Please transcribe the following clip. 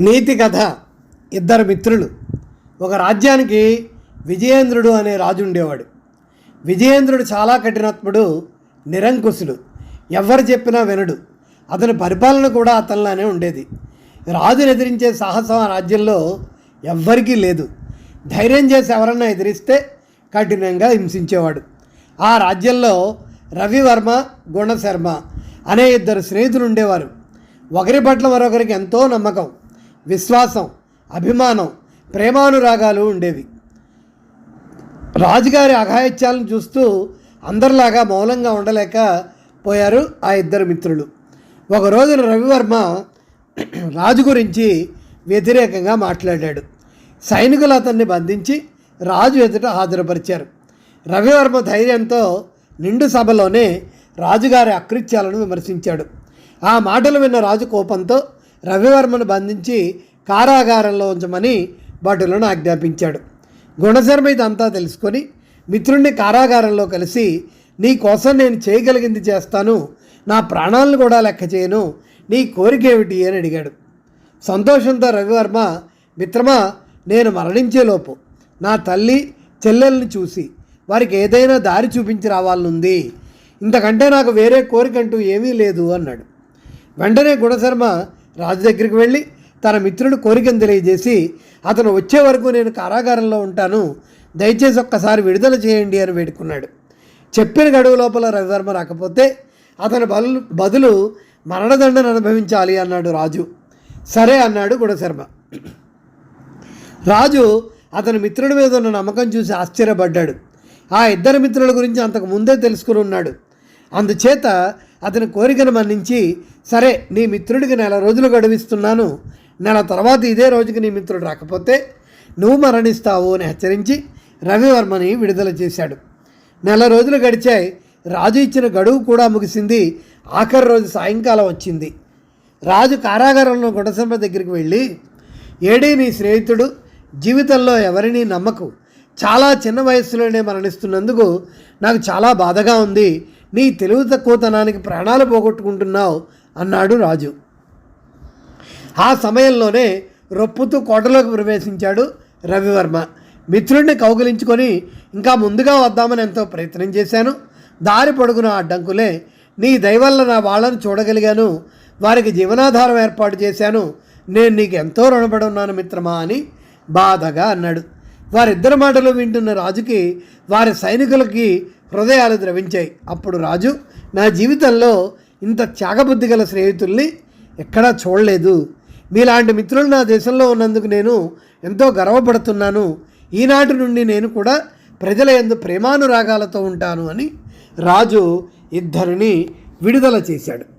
నీతి కథ ఇద్దరు మిత్రులు. ఒక రాజ్యానికి విజయేంద్రుడు అనే రాజు ఉండేవాడు. విజయేంద్రుడు చాలా కఠినత్ముడు నిరంకుశుడు. ఎవరు చెప్పినా వినడు. అతని పరిపాలన కూడా అతనిలానే ఉండేది. రాజును ఎదిరించే సాహసం ఆ రాజ్యంలో ఎవ్వరికీ లేదు. ధైర్యం చేసి ఎవరన్నా ఎదిరిస్తే కఠినంగా హింసించేవాడు. ఆ రాజ్యంలో రవివర్మ గుణశర్మ అనే ఇద్దరు స్నేహితులు ఉండేవారు. ఒకరి పట్ల మరొకరికి ఎంతో నమ్మకం. విశ్వాసం అభిమానం ప్రేమానురాగాలు ఉండేవి. రాజుగారి అఘాయిత్యాలను చూస్తూ అందరిలాగా మౌనంగా ఉండలేక పోయారు ఆ ఇద్దరు మిత్రులు. ఒక రోజున రవివర్మ రాజు గురించి వ్యతిరేకంగా మాట్లాడాడు. సైనికులు అతన్ని బంధించి రాజు ఎదుట హాజరుపరిచారు. రవివర్మ ధైర్యంతో నిండు సభలోనే రాజుగారి అకృత్యాలను విమర్శించాడు. ఆ మాటలు విన్న రాజు కోపంతో రవివర్మను బంధించి కారాగారంలో ఉంచమని భటులను ఆజ్ఞాపించాడు. గుణశర్మ ఇదంతా తెలుసుకొని మిత్రుణ్ణి కారాగారంలో కలిసి నీ కోసం నేను చేయగలిగింది చేస్తాను. నా ప్రాణాలను కూడా లెక్క చేయను. నీ కోరిక ఏమిటి? అని అడిగాడు. సంతోషంతో రవివర్మ మిత్రమా నేను మరణించేలోపు నా తల్లి చెల్లెల్ని చూసి వారికి ఏదైనా దారి చూపించి రావాలనుంది. ఇంతకంటే నాకు వేరే కోరికంటూ ఏమీ లేదు అన్నాడు. వెంటనే గుణశర్మ రాజు దగ్గరికి వెళ్ళి తన మిత్రుడు కోరికను తెలియజేసి అతను వచ్చే వరకు నేను కారాగారంలో ఉంటాను. దయచేసి ఒక్కసారి విడుదల చేయండి అని వేడుకున్నాడు. చెప్పిన గడువు లోపల రవివర్మ రాకపోతే అతని బదులు బదులు మరణదండను అనుభవించాలి అన్నాడు రాజు. సరే అన్నాడు గుణశర్మ. రాజు అతని మిత్రుడి మీద ఉన్న నమ్మకం చూసి ఆశ్చర్యపడ్డాడు. ఆ ఇద్దరు మిత్రుల గురించి అంతకు ముందే తెలుసుకుని ఉన్నాడు. అందుచేత అతని కోరికను మన్నించి సరే నీ మిత్రుడికి నెల రోజులు గడువిస్తున్నాను. నెల తర్వాత ఇదే రోజుకి నీ మిత్రుడు రాకపోతే నువ్వు మరణిస్తావు అని హెచ్చరించి రవివర్మని విడుదల చేశాడు. నెల రోజులు గడిచాయి. రాజు ఇచ్చిన గడువు కూడా ముగిసింది. ఆఖరి రోజు సాయంకాలం వచ్చింది. రాజు కారాగారంలో గుణశర్మ దగ్గరికి వెళ్ళి ఏడీ నీ స్నేహితుడు జీవితంలో ఎవరిని నమ్మకు. చాలా చిన్న వయస్సులోనే మరణిస్తున్నందుకు నాకు చాలా బాధగా ఉంది. నీ తెలివి తక్కువతనానికి ప్రాణాలు పోగొట్టుకుంటున్నావు అన్నాడు రాజు. ఆ సమయంలోనే రొప్పుతూ కోటలోకి ప్రవేశించాడు రవివర్మ. మిత్రుడిని కౌగిలించుకొని ఇంకా ముందుగా వద్దామని ఎంతో ప్రయత్నం చేశాను. దారి పొడుగున అడ్డంకులే. నీ దయవల్ల నా వాళ్ళను చూడగలిగాను. వారికి జీవనాధారం ఏర్పాటు చేశాను. నేను నీకు ఎంతో రుణపడి ఉన్నాను మిత్రమా అని బాధగా అన్నాడు. వారిద్దరి మాటలు వింటున్న రాజుకి వారి సైనికులకి హృదయాలు ద్రవించాయి. అప్పుడు రాజు నా జీవితంలో ఇంత త్యాగబుద్ధి గల స్నేహితుల్ని ఎక్కడా చూడలేదు. మీలాంటి మిత్రులు నా దేశంలో ఉన్నందుకు నేను ఎంతో గర్వపడుతున్నాను. ఈనాటి నుండి నేను కూడా ప్రజల ఎందు ప్రేమానురాగాలతో ఉంటాను అని రాజు ఇద్దరిని విడుదల చేశాడు.